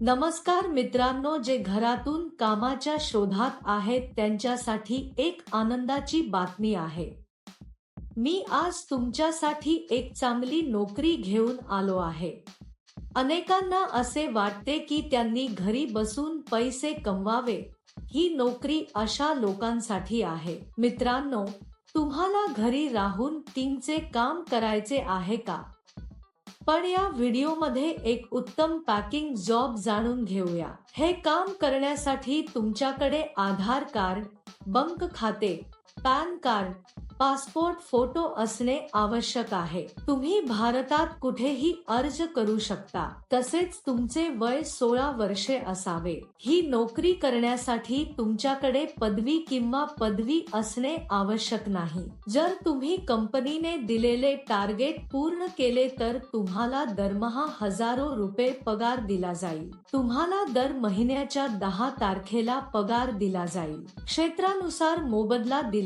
नमस्कार मित्रांनो जे घरातून कामाच्या शोधात आहेत त्यांच्यासाठी एक आनंदाची बातमी आहे. मी आज तुमच्यासाठी एक चांगली नोकरी घेऊन आलो आहे. अनेकांना असे वाटते की त्यांनी घरी बसून पैसे कमवावे. ही नोकरी अशा लोकांसाठी आहे. मित्रांनो तुम्हाला घरी राहून तीनचे काम करायचे आहे का? पण या व्हिडिओमध्ये एक उत्तम पॅकिंग जॉब जाणून घेऊया. हे काम करण्यासाठी तुमच्याकडे आधार कार्ड बंक खाते पॅन कार्ड पासपोर्ट फोटो असणे आवश्यक आहे. तुम्ही भारतात कुठेही अर्ज करू शकता. तसेच तुमचे वय सोळा वर्षे असावे. ही नोकरी करण्यासाठी तुमच्याकडे पदवी किंवा पदवी असणे आवश्यक नाही. जर तुम्ही कंपनीने दिलेले टार्गेट पूर्ण केले तर तुम्हाला दरमहा हजारो रुपये पगार दिला जाईल. तुम्हाला दर महिन्याच्या दहा तारखेला पगार दिला जाईल. क्षेत्रानुसार मोबदला दिला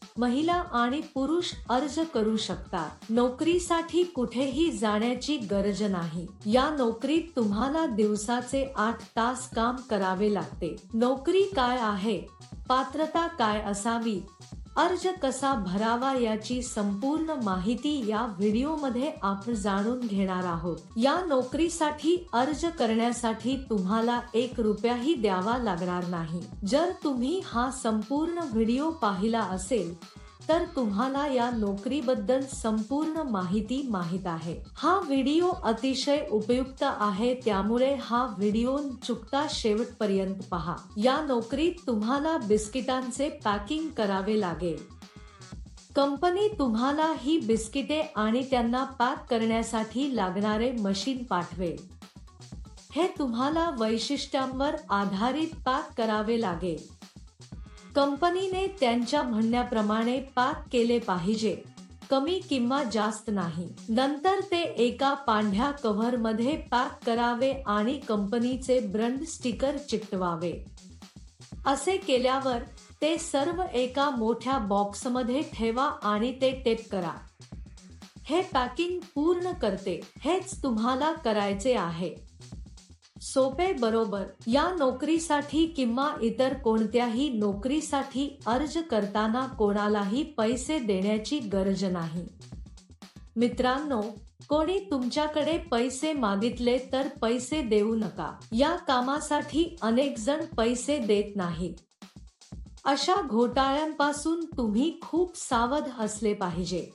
महिला आणि पुरुष अर्ज करू शकतात. नोकरीसाठी कुठेही जाण्याची गरज नाही. या नोकरीत तुम्हाला दिवसाचे आठ तास काम करावे लागते. नोकरी काय आहे? पात्रता काय असावी? अर्ज कसा भरावा याची संपूर्ण माहिती या व्हिडिओमध्ये आपण जाणून घेणार आहोत. या नोकरीसाठी अर्ज करण्यासाठी तुम्हाला एक रुपयाही द्यावा लागणार नाही. जर तुम्ही हा संपूर्ण व्हिडिओ पाहिला असेल तर तुम्हाला या नोकरीबद्दल संपूर्ण माहिती माहीत आहे. हा व्हिडिओ अतिशय उपयुक्त आहे त्यामुळे हा व्हिडिओ चुकता शेवटपर्यंत पहा. या नोकरीत तुम्हाला बिस्किटांचे पॅकिंग करावे लागेल. कंपनी तुम्हाला ही बिस्किटे आणि त्यांना पॅक करण्यासाठी लागणारे मशीन पाठवेल. हे तुम्हाला वैशिष्ट्यांवर आधारित पॅक करावे लागेल. कंपनीने त्यांच्या म्हणण्याप्रमाणे पाक केले पाहिजे. कमी किंवा जास्त नाही. नंतर ते एका पांढ्या कव्हरमध्ये पॅक करावे आणि कंपनीचे ब्रंड स्टिकर चिकटवावे. असे केल्यावर ते सर्व एका मोठ्या बॉक्समध्ये ठेवा आणि ते टेप करा. हे पॅकिंग पूर्ण करते. हेच तुम्हाला करायचे आहे. सोपे बरोबर. या नोकरीसाठी किंवा इतर कोणत्याही नोकरीसाठी अर्ज करताना कोणालाही पैसे देण्याची गरज नाही. मित्रांनो कोणी तुमच्याकडे पैसे मागितले तर पैसे देऊ नका. या कामासाठी अनेक जण पैसे देत नाहीत अशा घोटाळ्यांपासून तुम्ही खूप सावध असले पाहिजे.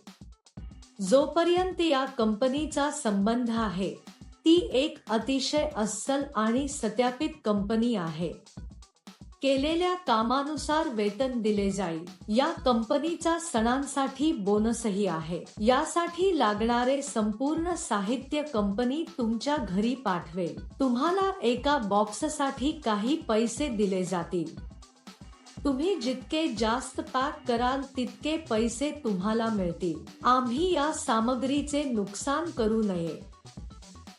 जोपर्यंत या कंपनीचा संबंध आहे ती एक अतिशय अस्सल आणि सत्यापित कंपनी आहे. केलेल्या कामानुसार वेतन दिले जाईल. या कंपनीचा सणांसाठी बोनसही आहे. यासाठी लागणारे संपूर्ण साहित्य कंपनी तुमच्या घरी पाठवेल. तुम्हाला एका बॉक्ससाठी काही पैसे दिले जातील. तुम्ही जितके जास्त पॅक कराल तितके पैसे तुम्हाला मिळतील. आम्ही या सामग्रीचे नुकसान करू नये.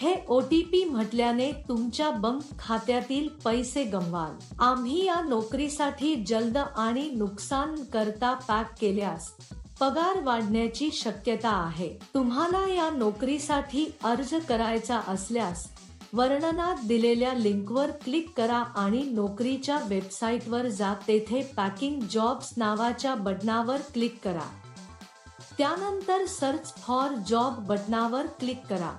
हे ओ टी पी म्हटल्याने तुमच्या बँक खात्यातील पैसे गमवाल. आम्ही या नोकरीसाठी जलद आणि नुकसान करता पॅक केल्यास पगार वाढण्याची शक्यता आहे. तुम्हाला या नोकरीसाठी अर्ज करायचा असल्यास वर्णनात दिलेल्या लिंकवर क्लिक करा आणि नोकरीच्या वेबसाईटवर जा. तेथे पॅकिंग जॉब्स नावाच्या बटनावर क्लिक करा. त्यानंतर सर्च फॉर जॉब बटनावर क्लिक करा.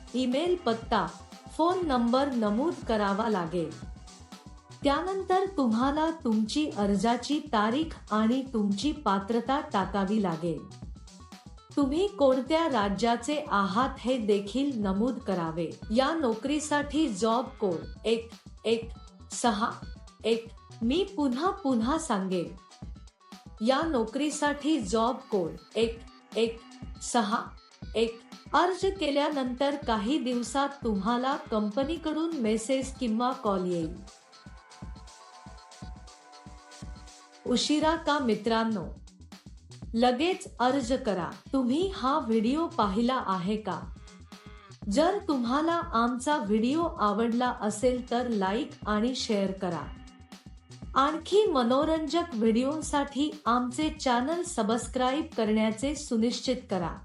ईमेल पत्ता फोन नंबर नमूद करावा लागेल. त्यानंतर तुम्हाला तुमची अर्जाची तारीख आणि तुमची पात्रता टाकावी लागेल. तुम्ही कोणत्या राज्याचे आहात हे देखील नमूद करावे. या नोकरीसाठी जॉब कोड एक एक सहा एक मी पुन्हा पुन्हा सांगेन. या नोकरीसाठी जॉब कोड एक एक सहा एक अर्ज केल्यानंतर काही दिवसात तुम्हाला कंपनीकडून मेसेज किंवा कॉल येईल. उशिरा का मित्रांनो? लगेच अर्ज करा. तुम्ही हा व्हिडिओ पाहिला आहे का? जर तुम्हाला आमचा व्हिडिओ आवडला असेल तर लाईक आणि शेअर करा. आणखी मनोरंजक व्हिडिओसाठी आमचे चॅनल सबस्क्राईब करण्याचे सुनिश्चित करा.